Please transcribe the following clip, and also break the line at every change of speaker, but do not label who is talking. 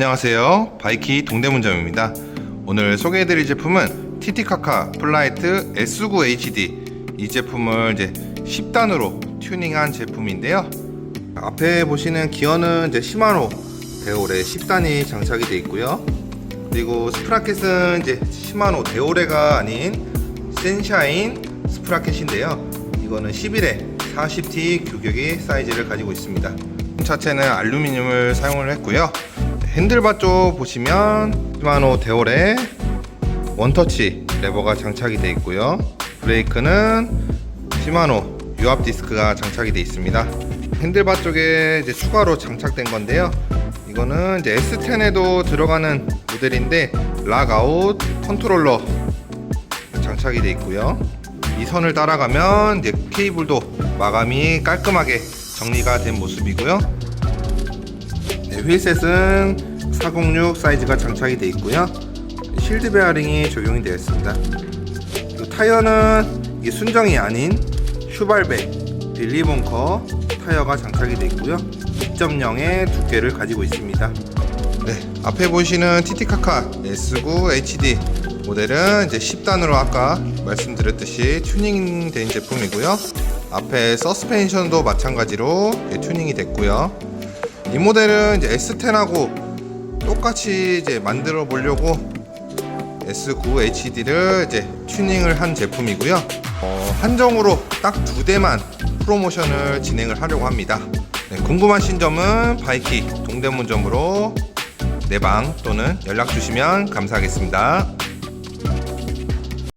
안녕하세요. 바이키 동대문점입니다. 오늘 소개해드릴 제품은 TT카카 플라이트 S9HD 이 제품을 이제 10단으로 튜닝한 제품인데요. 앞에 보시는 기어는 이제 시마노 데오레 10단이 장착이 되어 있고요. 그리고 스프라켓은 이제 시마노 데오레가 아닌 센샤인 스프라켓인데요. 이거는 11에 40T 규격의 사이즈를 가지고 있습니다. 자체는 알루미늄을 사용을 했고요. 핸들바 쪽 보시면 시마노 데오레 원터치 레버가 장착이 되어 있고요. 브레이크는 시마노 유압 디스크가 장착이 되어 있습니다. 핸들바 쪽에 이제 추가로 장착된 건데요. 이거는 이제 S10에도 들어가는 모델인데 락아웃 컨트롤러 장착이 되어 있고요. 이 선을 따라가면 이제 케이블도 마감이 깔끔하게 정리가 된 모습이고요. 네, 휠셋은 406 사이즈가 장착이 되어 있고요. 실드 베어링이 적용이 되어 있습니다. 타이어는 순정이 아닌 슈발백 빌리본커 타이어가 장착이 되어 있고요. 2.0의 두께를 가지고 있습니다. 네, 앞에 보시는 TT카카 S9 HD 모델은 이제 10단으로 아까 말씀드렸듯이 튜닝된 제품이고요. 앞에 서스펜션도 마찬가지로 튜닝이 됐고요. 이 모델은 이제 S10하고 똑같이 이제 만들어 보려고 S9 HD를 이제 튜닝을 한 제품이고요. 어, 한정으로 딱 두 대만 프로모션을 진행을 하려고 합니다. 네, 궁금하신 점은 바이키 동대문점으로 내방 또는 연락 주시면 감사하겠습니다.